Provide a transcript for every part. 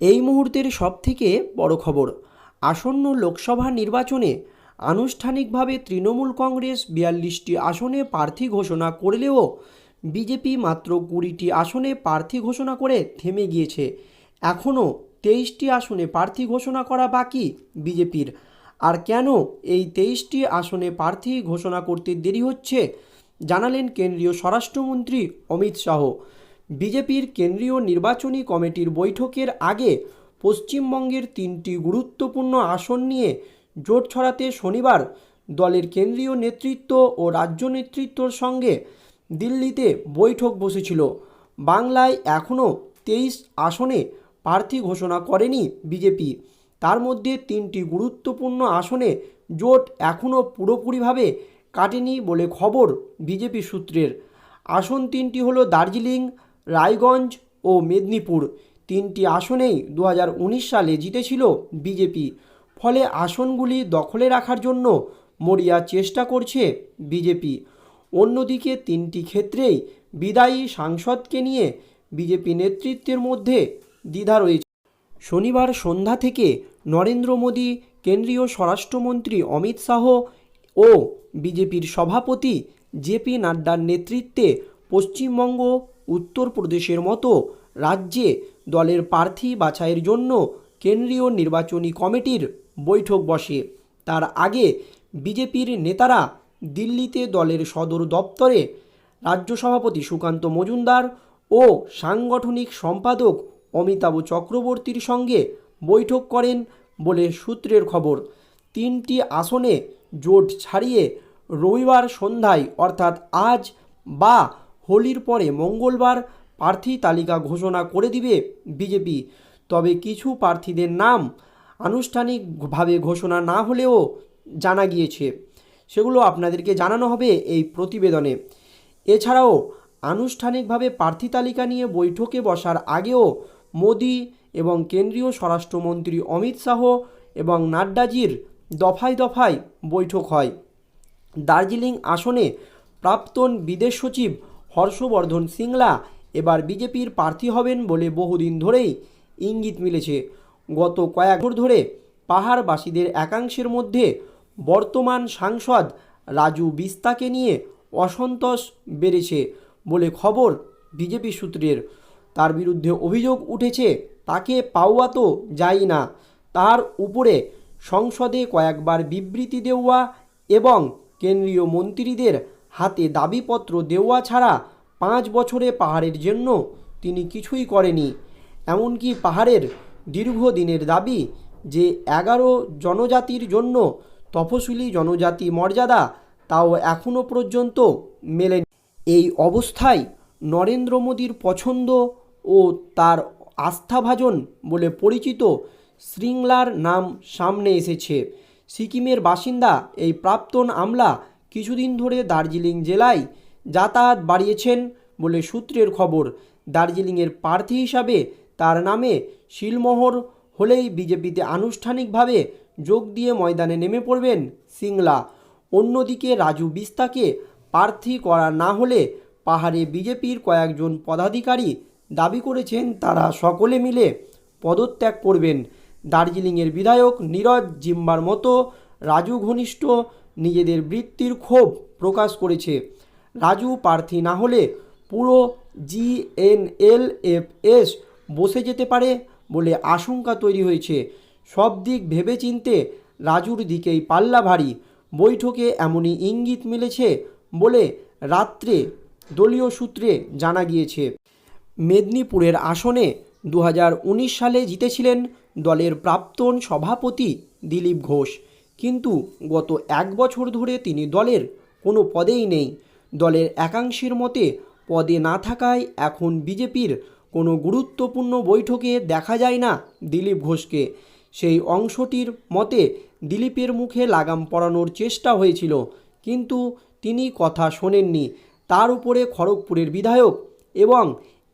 এই মুহূর্তের সবথেকে বড় খবর। আসন্ন লোকসভা নির্বাচনে আনুষ্ঠানিকভাবে তৃণমূল কংগ্রেস বিয়াল্লিশটি আসনে প্রার্থী ঘোষণা করলেও বিজেপি মাত্র কুড়িটি আসনে প্রার্থী ঘোষণা করে থেমে গিয়েছে। এখনও তেইশটি আসনে প্রার্থী ঘোষণা করা বাকি বিজেপির। আর কেন এই তেইশটি আসনে প্রার্থী ঘোষণা করতে দেরি হচ্ছে, জানালেন কেন্দ্রীয় স্বরাষ্ট্রমন্ত্রী অমিত শাহ। বিজেপির কেন্দ্রীয় নির্বাচনী কমিটির বৈঠকের আগে পশ্চিমবঙ্গের তিনটি গুরুত্বপূর্ণ আসন নিয়ে জোট ছড়াতে শনিবার দলের কেন্দ্রীয় নেতৃত্ব ও রাজ্য নেতৃত্বর সঙ্গে দিল্লিতে বৈঠক বসেছিল। বাংলায় এখনও তেইশ আসনে প্রার্থী ঘোষণা করেনি বিজেপি। তার মধ্যে তিনটি গুরুত্বপূর্ণ আসনে জোট এখনও পুরোপুরিভাবে কাটেনি বলে খবর বিজেপি সূত্রের। আসন তিনটি হলো দার্জিলিং রায়গঞ্জ ও মেদিনীপুর। তিনটি আসনেই দু হাজার উনিশ সালে জিতেছিল বিজেপি। ফলে আসনগুলি দখলে রাখার জন্য মরিয়া চেষ্টা করছে বিজেপি। অন্যদিকে তিনটি ক্ষেত্রেই বিদায়ী সাংসদকে নিয়ে বিজেপি নেতৃত্বের মধ্যে দ্বিধা রয়েছে। শনিবার সন্ধ্যা থেকে নরেন্দ্র মোদী, কেন্দ্রীয় স্বরাষ্ট্রমন্ত্রী অমিত শাহ ও বিজেপির সভাপতি জেপি নাড্ডার নেতৃত্বে পশ্চিমবঙ্গ উত্তরপ্রদেশের মতো রাজ্যে দলের প্রার্থী বাছাইয়ের জন্য কেন্দ্রীয় নির্বাচনী কমিটির বৈঠক বসে। তার আগে বিজেপির নেতারা দিল্লিতে দলের সদর দপ্তরে রাজ্য সভাপতি সুকান্ত মজুমদার ও সাংগঠনিক সম্পাদক অমিতাভ চক্রবর্তীর সঙ্গে বৈঠক করেন বলে সূত্রের খবর। তিনটি আসনে জোট ছাড়িয়ে রবিবার সন্ধ্যায়, অর্থাৎ আজ বা হোলির পরে মঙ্গলবার প্রার্থী তালিকা ঘোষণা করে দিবে বিজেপি। তবে কিছু প্রার্থীদের নাম আনুষ্ঠানিকভাবে ঘোষণা না হলেও জানা গিয়েছে। সেগুলো আপনাদেরকে জানানো হবে এই প্রতিবেদনে। এছাড়াও, আনুষ্ঠানিকভাবে প্রার্থী তালিকা নিয়ে বৈঠকে বসার আগেও মোদি এবং কেন্দ্রীয় স্বরাষ্ট্রমন্ত্রী অমিত শাহ এবং নাড্ডাজির দফায় দফায় বৈঠক হয়। দার্জিলিং আসনে প্রাক্তন বিদেশ সচিব হর্ষবর্ধন সিংলা। এবার বিজেপির প্রার্থী হবেন বলে বহুদিন ধরেই ইঙ্গিত মিলেছে। গত কয়েক বছর ধরে পাহাড়বাসীদের একাংশের মধ্যে বর্তমান সাংসদ রাজু বিস্তাকে নিয়ে অসন্তোষ বেড়েছে বলে খবর বিজেপি সূত্রের। তার বিরুদ্ধে অভিযোগ উঠেছে, তাকে পাওয়া তো যায় না। তার উপরে সংসদে কয়েকবার বিবৃতি দেওয়া এবং কেন্দ্রীয় মন্ত্রীদের হাতে দাবিপত্র দেওয়া ছাড়া পাঁচ বছরে পাহাড়ের জন্য তিনি কিছুই করেনি। এমনকি পাহাড়ের দীর্ঘদিনের দাবি যে এগারো জনজাতির জন্য তফসিলি জনজাতি মর্যাদা তাও এখনও পর্যন্ত মেলেনি। এই অবস্থায় নরেন্দ্র মোদীর পছন্দ ও তার আস্থাভাজন বলে পরিচিত শৃঙ্গলার নাম সামনে এসেছে। সিকিমের বাসিন্দা এই প্রাক্তন আমলা কিছুদিন ধরে দার্জিলিং জেলায় যাতায়াত বাড়িয়েছেন বলে সূত্রের খবর। দার্জিলিংয়ের প্রার্থী হিসাবে তার নামে শিলমোহর হলেই বিজেপিতে আনুষ্ঠানিকভাবে যোগ দিয়ে ময়দানে নেমে পড়বেন সিংলা। অন্যদিকে রাজু বিস্তাকে প্রার্থী করা না হলে পাহাড়ে বিজেপির কয়েকজন পদাধিকারী দাবি করেছেন তারা সকলে মিলে পদত্যাগ করবেন। দার্জিলিংয়ের বিধায়ক নীরজ জিম্বার মতো রাজু ঘনিষ্ঠ নিজেদের বৃত্তির ক্ষোভ প্রকাশ করেছে। রাজু প্রার্থী না হলে পুরো জিএনএলএফএস বসে যেতে পারে বলে আশঙ্কা তৈরি হয়েছে। সব দিক ভেবেচিন্তে রাজুর দিকেই পাল্লা ভারী। বৈঠকে এমনই ইঙ্গিত মিলেছে বলে রাত্রে দলীয় সূত্রে জানা গিয়েছে। মেদিনীপুরের আসনে দু হাজার উনিশ সালে জিতেছিলেন দলের প্রাক্তন সভাপতি দিলীপ ঘোষ। কিন্তু গত এক বছর ধরে তিনি দলের কোনো পদেই নেই। দলের একাংশের মতে, পদে না থাকায় এখন বিজেপির কোনো গুরুত্বপূর্ণ বৈঠকে দেখা যায় না দিলীপ ঘোষকে। সেই অংশটির মতে, দিলীপের মুখে লাগাম পরানোর চেষ্টা হয়েছিল, কিন্তু তিনি কথা শোনেননি। তার উপরে খড়গপুরের বিধায়ক এবং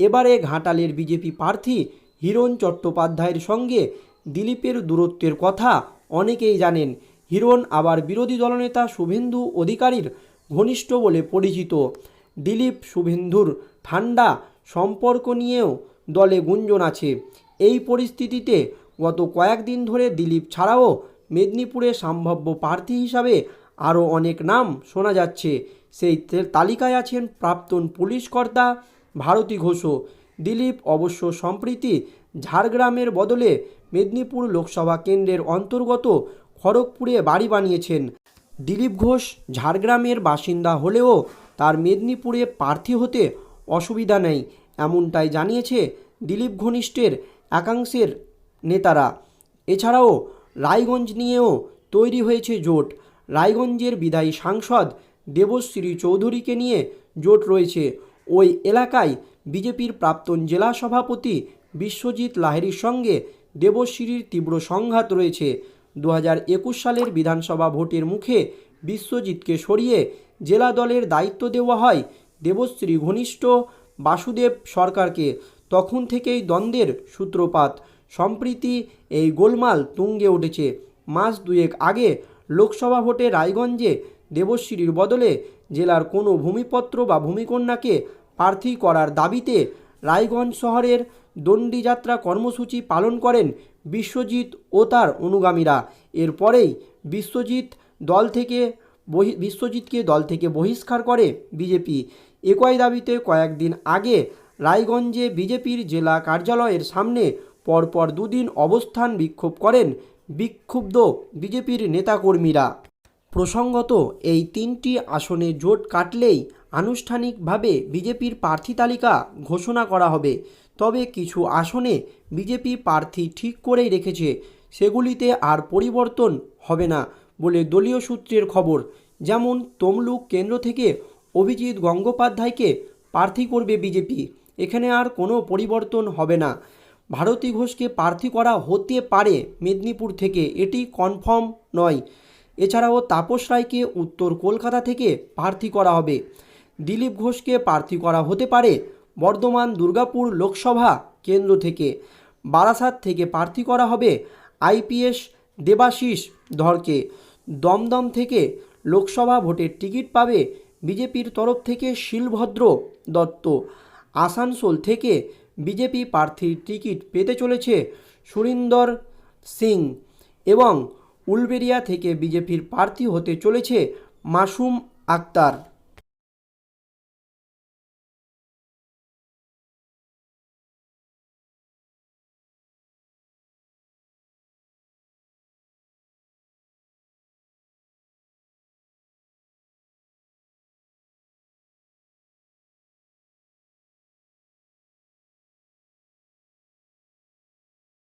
এবারে ঘাটালের বিজেপি প্রার্থী হিরণ চট্টোপাধ্যায়ের সঙ্গে দিলীপের দূরত্বের কথা অনেকেই জানেন। হিরণ আবার বিরোধী দলনেতা শুভেন্দু অধিকারীর ঘনিষ্ঠ বলে পরিচিত। দিলীপ শুভেন্দুর ঠান্ডা সম্পর্ক নিয়েও দলে গুঞ্জন আছে। এই পরিস্থিতিতে গত কয়েকদিন ধরে দিলীপ ছাড়াও মেদিনীপুরে সম্ভাব্য প্রার্থী হিসাবে আরও অনেক নাম শোনা যাচ্ছে। সেই তালিকায় আছেন প্রাক্তন পুলিশ কর্তা ভারতী ঘোষও। দিলীপ অবশ্য সম্প্রীতি ঝাড়গ্রামের বদলে মেদিনীপুর লোকসভা কেন্দ্রের অন্তর্গত খড়গপুরে বাড়ি বানিয়েছেন। দিলীপ ঘোষ ঝাড়গ্রামের বাসিন্দা হলেও তার মেদিনীপুরে প্রার্থী হতে অসুবিধা নেই, এমনটাই জানিয়েছে দিলীপ ঘনিষ্ঠের একাংশের নেতারা। এছাড়াও রায়গঞ্জ নিয়েও তৈরি হয়েছে জোট। রায়গঞ্জের বিদায়ী সাংসদ দেবশ্রী চৌধুরীকে নিয়ে জোট রয়েছে। ওই এলাকায় বিজেপির প্রাক্তন জেলা সভাপতি বিশ্বজিৎ লাহেরির সঙ্গে দেবশ্রীর তীব্র সংঘাত রয়েছে। দু হাজার একুশ সালের বিধানসভা ভোটের মুখে বিশ্বজিৎকে সরিয়ে জেলা দলের দায়িত্ব দেওয়া হয় দেবশ্রী ঘনিষ্ঠ বাসুদেব সরকারকে। তখন থেকেই দ্বন্দ্বের সূত্রপাত। সম্প্রীতি এই গোলমাল তুঙ্গে উঠেছে। মাস দুয়েক আগে লোকসভা ভোটে রায়গঞ্জে দেবশ্রীর বদলে জেলার কোনো ভূমিপত্র বা ভূমিকন্যাকে প্রার্থী করার দাবিতে রায়গঞ্জ শহরের দণ্ডিযাত্রা কর্মসূচি পালন করেন বিশ্বজিৎ ও তার অনুগামীরা। এরপরেই বিশ্বজিৎ দল থেকে বহি, বিশ্বজিৎকে দল থেকে বহিষ্কার করে বিজেপি। একই দাবিতে কয়েকদিন আগে রায়গঞ্জে বিজেপির জেলা কার্যালয়ের সামনে পরপর দুদিন অবস্থান বিক্ষোভ করেন বিক্ষুব্ধ বিজেপির নেতাকর্মীরা। প্রসঙ্গত, এই তিনটি আসনে জোট কাটলেই আনুষ্ঠানিকভাবে বিজেপির প্রার্থী তালিকা ঘোষণা করা হবে। তবে কিছু আসনে বিজেপি প্রার্থী ঠিক করেই রেখেছে, সেগুলিতে আর পরিবর্তন হবে না বলে দলীয় সূত্রের খবর। যেমন তমলুক কেন্দ্র থেকে অভিজিৎ গঙ্গোপাধ্যায়কে প্রার্থী করবে বিজেপি, এখানে আর কোনো পরিবর্তন হবে না। ভারতী ঘোষকে প্রার্থী করা হতে পারে মেদিনীপুর থেকে, এটি কনফার্ম নয়। এছাড়াও তাপস রায়কে উত্তর কলকাতা থেকে প্রার্থী করা হবে। দিলীপ ঘোষকে প্রার্থী করা হতে পারে বর্ধমান দুর্গাপুর লোকসভা কেন্দ্র থেকে বারাসাত থেকে প্রার্থী করা হবে আইপিএস দেবাশিস ধরকে। দমদম থেকে লোকসভা ভোটের টিকিট পাবে বিজেপির তরফ থেকে শিলভদ্র দত্ত। আসানসোল থেকে বিজেপি প্রার্থীর টিকিট পেতে চলেছে সুরিন্দর সিং এবং উলবেরিয়া থেকে বিজেপির প্রার্থী হতে চলেছে মাসুম আক্তার।